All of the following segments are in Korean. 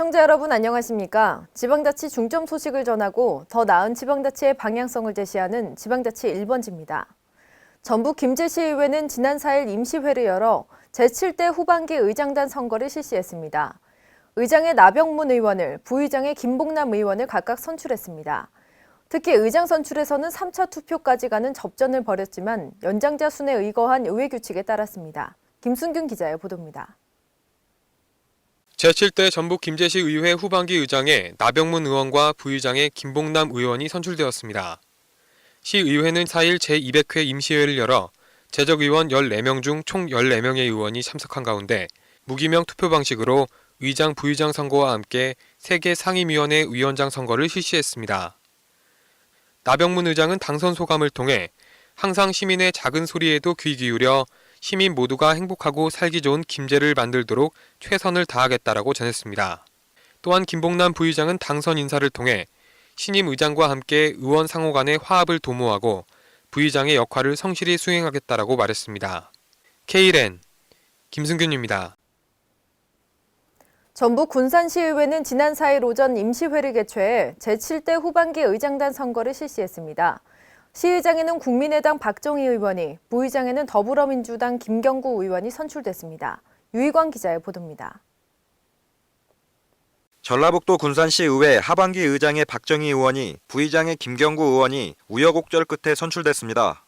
시청자 여러분 안녕하십니까? 지방자치 중점 소식을 전하고 더 나은 지방자치의 방향성을 제시하는 지방자치 1번지입니다. 전북 김제시의회는 지난 4일 임시회를 열어 제7대 후반기 의장단 선거를 실시했습니다. 의장의 나병문 의원을, 부의장의 김봉남 의원을 각각 선출했습니다. 특히 의장 선출에서는 3차 투표까지 가는 접전을 벌였지만 연장자 순에 의거한 의회 규칙에 따랐습니다. 김순균 기자의 보도입니다. 제7대 전북 김제시 의회 후반기 의장에 나병문 의원과 부의장의 김봉남 의원이 선출되었습니다. 시의회는 4일 제200회 임시회를 열어 재적 의원 14명 중 총 14명의 의원이 참석한 가운데 무기명 투표 방식으로 의장 부의장 선거와 함께 3개 상임위원회 위원장 선거를 실시했습니다. 나병문 의장은 당선 소감을 통해 항상 시민의 작은 소리에도 귀 기울여 시민 모두가 행복하고 살기 좋은 김제를 만들도록 최선을 다하겠다라고 전했습니다. 또한 김봉남 부의장은 당선 인사를 통해 신임 의장과 함께 의원 상호 간의 화합을 도모하고 부의장의 역할을 성실히 수행하겠다라고 말했습니다. K랜 김승균입니다. 전북 군산시의회는 지난 4일 오전 임시회를 개최해 제7대 후반기 의장단 선거를 실시했습니다. 시의장에는 국민의당 박정희 의원이, 부의장에는 더불어민주당 김경구 의원이 선출됐습니다. 유희광 기자의 보도입니다. 전라북도 군산시 의회 하반기 의장의 박정희 의원이 부의장의 김경구 의원이 우여곡절 끝에 선출됐습니다.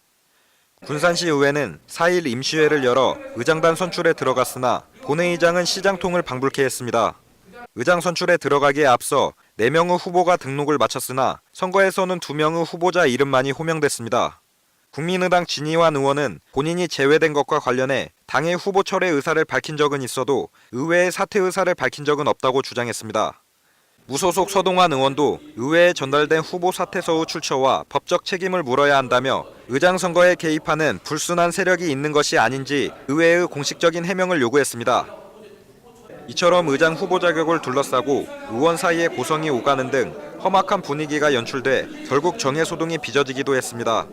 군산시 의회는 4일 임시회를 열어 의장단 선출에 들어갔으나 본회의장은 시장통을 방불케 했습니다. 의장 선출에 들어가기에 앞서 4명의 후보가 등록을 마쳤으나 선거에서는 2명의 후보자 이름만이 호명됐습니다. 국민의당 진희환 의원은 본인이 제외된 것과 관련해 당의 후보 철회 의사를 밝힌 적은 있어도 의회의 사퇴 의사를 밝힌 적은 없다고 주장했습니다. 무소속 서동환 의원도 의회에 전달된 후보 사퇴서의 출처와 법적 책임을 물어야 한다며 의장 선거에 개입하는 불순한 세력이 있는 것이 아닌지 의회의 공식적인 해명을 요구했습니다. 이처럼 의장 후보 자격을 둘러싸고 의원 사이에 고성이 오가는 등 험악한 분위기가 연출돼 결국 정해 소동이 빚어지기도 했습니다.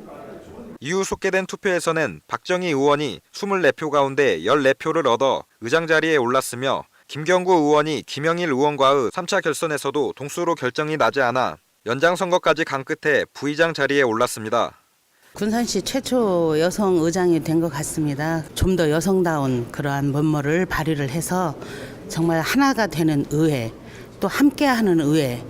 이후 속개된 투표에서는 박정희 의원이 24표 가운데 14표를 얻어 의장 자리에 올랐으며 김경구 의원이 김영일 의원과의 3차 결선에서도 동수로 결정이 나지 않아 연장선거까지 간 끝에 부의장 자리에 올랐습니다. 군산시 최초 여성 의장이 된 것 같습니다. 좀 더 여성다운 그러한 면모를 발휘를 해서 정말 하나가 되는 의회, 또 함께하는 의회,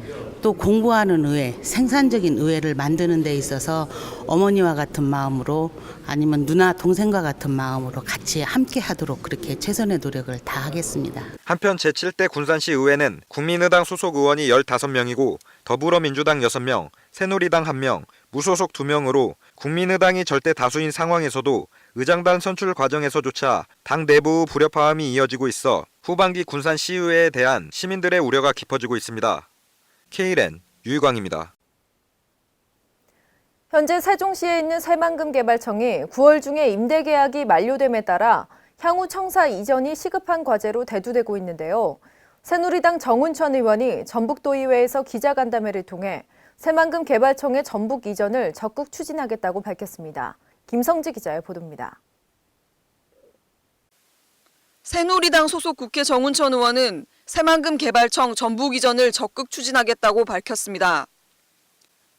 또 공부하는 의회, 생산적인 의회를 만드는 데 있어서 어머니와 같은 마음으로 아니면 누나 동생과 같은 마음으로 같이 함께 하도록 그렇게 최선의 노력을 다하겠습니다. 한편 제7대 군산시 의회는 국민의당 소속 의원이 15명이고 더불어민주당 6명, 새누리당 1명, 무소속 2명으로 국민의당이 절대 다수인 상황에서도 의장단 선출 과정에서조차 당 내부 불협화음이 이어지고 있어 후반기 군산 시의회에 대한 시민들의 우려가 깊어지고 있습니다. K랜 유희광입니다. 현재 세종시에 있는 새만금 개발청이 9월 중에 임대 계약이 만료됨에 따라 향후 청사 이전이 시급한 과제로 대두되고 있는데요. 새누리당 정운천 의원이 전북도의회에서 기자간담회를 통해 새만금 개발청의 전북 이전을 적극 추진하겠다고 밝혔습니다. 김성지 기자의 보도입니다. 새누리당 소속 국회 정운천 의원은 새만금 개발청 전북 이전을 적극 추진하겠다고 밝혔습니다.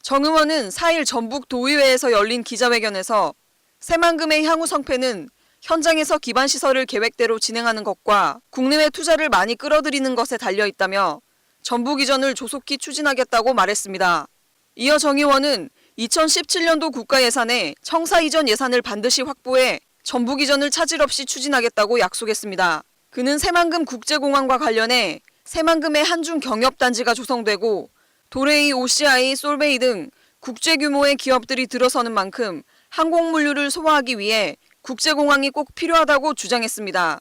정 의원은 4일 전북 도의회에서 열린 기자회견에서 새만금의 향후 성패는 현장에서 기반 시설을 계획대로 진행하는 것과 국내외 투자를 많이 끌어들이는 것에 달려 있다며 전북 이전을 조속히 추진하겠다고 말했습니다. 이어 정 의원은 2017년도 국가 예산에 청사 이전 예산을 반드시 확보해 전북 이전을 차질 없이 추진하겠다고 약속했습니다. 그는 새만금 국제공항과 관련해 새만금의 한중 경협단지가 조성되고 도레이, OCI, 솔베이 등 국제 규모의 기업들이 들어서는 만큼 항공 물류를 소화하기 위해 국제공항이 꼭 필요하다고 주장했습니다.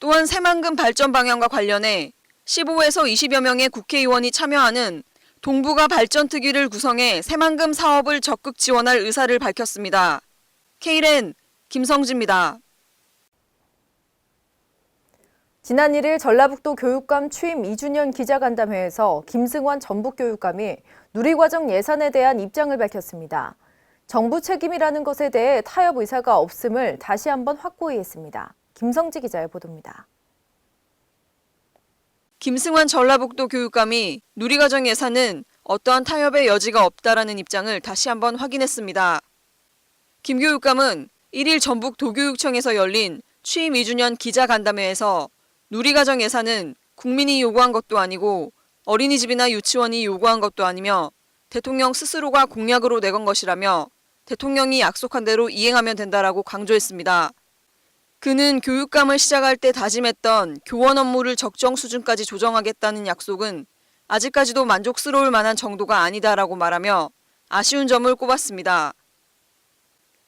또한 새만금 발전 방향과 관련해 15에서 20여 명의 국회의원이 참여하는 동북아 발전 특위를 구성해 새만금 사업을 적극 지원할 의사를 밝혔습니다. K랜 김성지입니다. 지난 1일 전라북도 교육감 취임 2주년 기자간담회에서 김승환 전북교육감이 누리과정 예산에 대한 입장을 밝혔습니다. 정부 책임이라는 것에 대해 타협 의사가 없음을 다시 한번 확고히 했습니다. 김성지 기자의 보도입니다. 김승환 전라북도 교육감이 누리과정 예산은 어떠한 타협의 여지가 없다라는 입장을 다시 한번 확인했습니다. 김 교육감은 1일 전북 도교육청에서 열린 취임 2주년 기자간담회에서 누리과정 예산은 국민이 요구한 것도 아니고 어린이집이나 유치원이 요구한 것도 아니며 대통령 스스로가 공약으로 내건 것이라며 대통령이 약속한 대로 이행하면 된다라고 강조했습니다. 그는 교육감을 시작할 때 다짐했던 교원 업무를 적정 수준까지 조정하겠다는 약속은 아직까지도 만족스러울 만한 정도가 아니다라고 말하며 아쉬운 점을 꼽았습니다.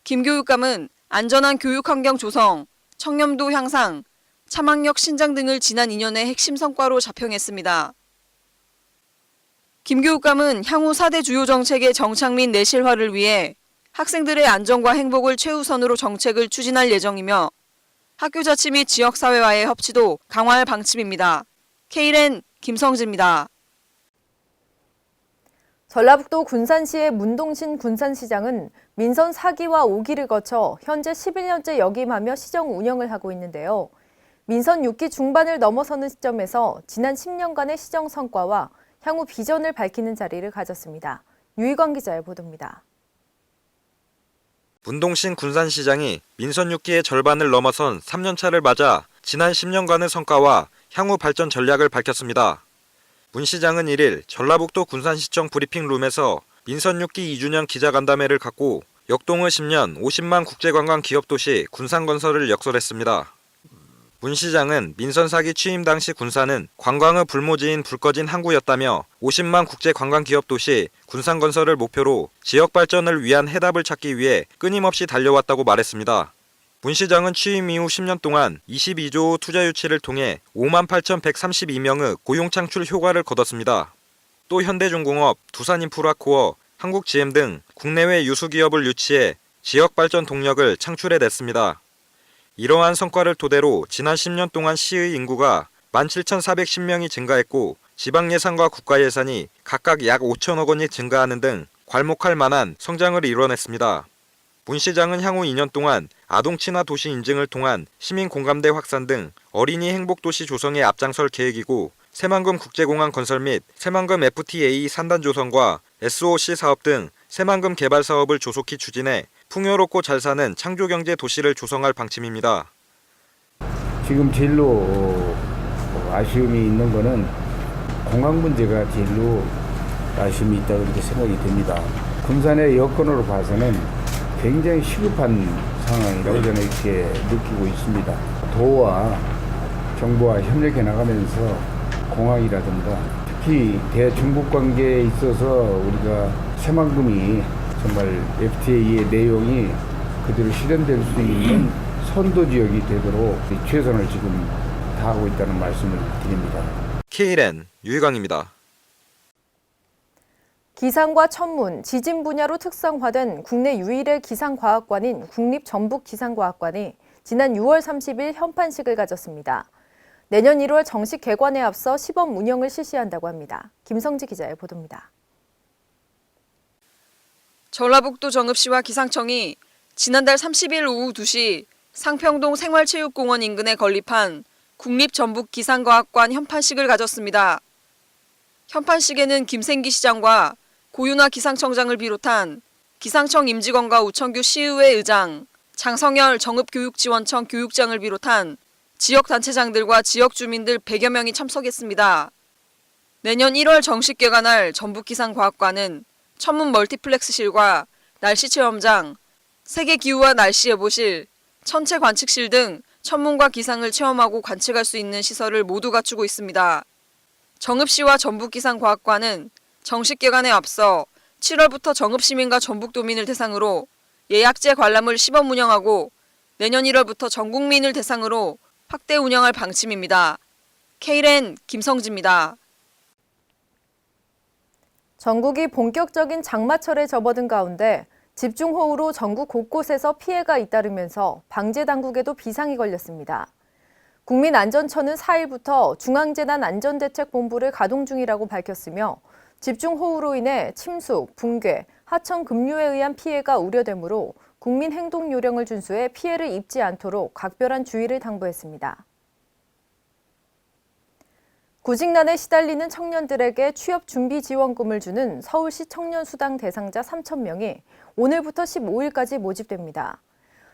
김 교육감은 안전한 교육 환경 조성, 청렴도 향상, 참학력 신장 등을 지난 2년의 핵심 성과로 자평했습니다. 김 교육감은 향후 4대 주요 정책의 정착 및 내실화를 위해 학생들의 안전과 행복을 최우선으로 정책을 추진할 예정이며 학교 자치 및 지역사회와의 협치도 강화할 방침입니다. K랜 김성지입니다. 전라북도 군산시의 문동신 군산시장은 민선 4기와 5기를 거쳐 현재 11년째 역임하며 시정 운영을 하고 있는데요. 민선 6기 중반을 넘어서는 시점에서 지난 10년간의 시정 성과와 향후 비전을 밝히는 자리를 가졌습니다. 유희광 기자의 보도입니다. 문동신 군산시장이 민선 6기의 절반을 넘어선 3년차를 맞아 지난 10년간의 성과와 향후 발전 전략을 밝혔습니다. 문 시장은 1일 전라북도 군산시청 브리핑룸에서 민선 6기 2주년 기자간담회를 갖고 역동의 10년 50만 국제관광 기업도시 군산건설을 역설했습니다. 문 시장은 민선 4기 취임 당시 군산은 관광의 불모지인 불 꺼진 항구였다며 50만 국제 관광 기업 도시 군산 건설을 목표로 지역 발전을 위한 해답을 찾기 위해 끊임없이 달려왔다고 말했습니다. 문 시장은 취임 이후 10년 동안 22조 투자 유치를 통해 5만 8,132명의 고용 창출 효과를 거뒀습니다. 또 현대중공업, 두산인프라코어, 한국GM 등 국내외 유수기업을 유치해 지역 발전 동력을 창출해냈습니다. 이러한 성과를 토대로 지난 10년 동안 시의 인구가 17,410명이 증가했고 지방 예산과 국가 예산이 각각 약 5천억 원이 증가하는 등 괄목할 만한 성장을 이뤄냈습니다. 문 시장은 향후 2년 동안 아동 친화 도시 인증을 통한 시민 공감대 확산 등 어린이 행복 도시 조성에 앞장설 계획이고 새만금 국제공항 건설 및 새만금 FTA 산단 조성과 SOC 사업 등 새만금 개발 사업을 조속히 추진해 풍요롭고 잘 사는 창조 경제 도시를 조성할 방침입니다. 지금 제일로 어, 아쉬움이 있는 거는 공항 문제가 제일로 아쉬움이 있다고 이렇게 생각이 됩니다. 군산의 여건으로 봐서는 굉장히 시급한 상황이라고 저는 이렇게 느끼고 있습니다. 도와 정부와 협력해 나가면서 공항이라든가 특히 대중국 관계에 있어서 우리가 새만금이 정말 FTA의 내용이 그대로 실현될 수 있는 선도 지역이 되도록 최선을 지금 다하고 있다는 말씀을 드립니다. KLN 유희광입니다. 기상과 천문, 지진 분야로 특성화된 국내 유일의 기상과학관인 국립전북기상과학관이 지난 6월 30일 현판식을 가졌습니다. 내년 1월 정식 개관에 앞서 시범 운영을 실시한다고 합니다. 김성지 기자의 보도입니다. 전라북도 정읍시와 기상청이 지난달 30일 오후 2시 상평동 생활체육공원 인근에 건립한 국립전북기상과학관 현판식을 가졌습니다. 현판식에는 김생기 시장과 고윤아 기상청장을 비롯한 기상청 임직원과 우천규 시의회 의장, 장성열 정읍교육지원청 교육장을 비롯한 지역 단체장들과 지역 주민들 100여 명이 참석했습니다. 내년 1월 정식 개관할 전북기상과학관은 천문 멀티플렉스실과 날씨 체험장, 세계 기후와 날씨 예보실, 천체 관측실 등 천문과 기상을 체험하고 관측할 수 있는 시설을 모두 갖추고 있습니다. 정읍시와 전북기상과학관은 정식 개관에 앞서 7월부터 정읍시민과 전북도민을 대상으로 예약제 관람을 시범 운영하고 내년 1월부터 전 국민을 대상으로 확대 운영할 방침입니다. K랜 김성지입니다. 전국이 본격적인 장마철에 접어든 가운데 집중호우로 전국 곳곳에서 피해가 잇따르면서 방재 당국에도 비상이 걸렸습니다. 국민안전처는 4일부터 중앙재난안전대책본부를 가동 중이라고 밝혔으며 집중호우로 인해 침수, 붕괴, 하천 급류에 의한 피해가 우려되므로 국민 행동 요령을 준수해 피해를 입지 않도록 각별한 주의를 당부했습니다. 구직난에 시달리는 청년들에게 취업 준비 지원금을 주는 서울시 청년수당 대상자 3,000명이 오늘부터 15일까지 모집됩니다.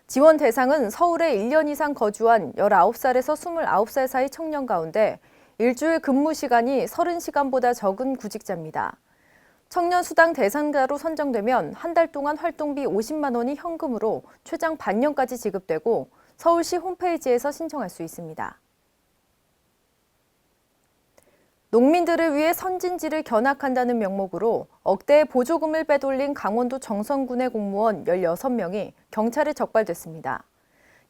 지원 대상은 서울에 1년 이상 거주한 19살에서 29살 사이 청년 가운데 일주일 근무 시간이 30시간보다 적은 구직자입니다. 청년 수당 대상자로 선정되면 한 달 동안 활동비 50만 원이 현금으로 최장 반년까지 지급되고 서울시 홈페이지에서 신청할 수 있습니다. 농민들을 위해 선진지를 견학한다는 명목으로 억대의 보조금을 빼돌린 강원도 정선군의 공무원 16명이 경찰에 적발됐습니다.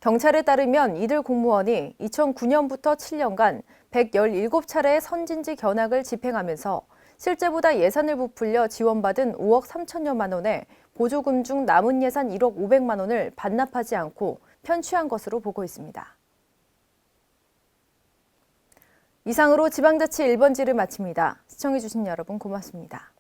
경찰에 따르면 이들 공무원이 2009년부터 7년간 117차례의 선진지 견학을 집행하면서 실제보다 예산을 부풀려 지원받은 5억 3천여만 원에 보조금 중 남은 예산 1억 500만 원을 반납하지 않고 편취한 것으로 보고 있습니다. 이상으로 지방자치 1번지를 마칩니다. 시청해주신 여러분 고맙습니다.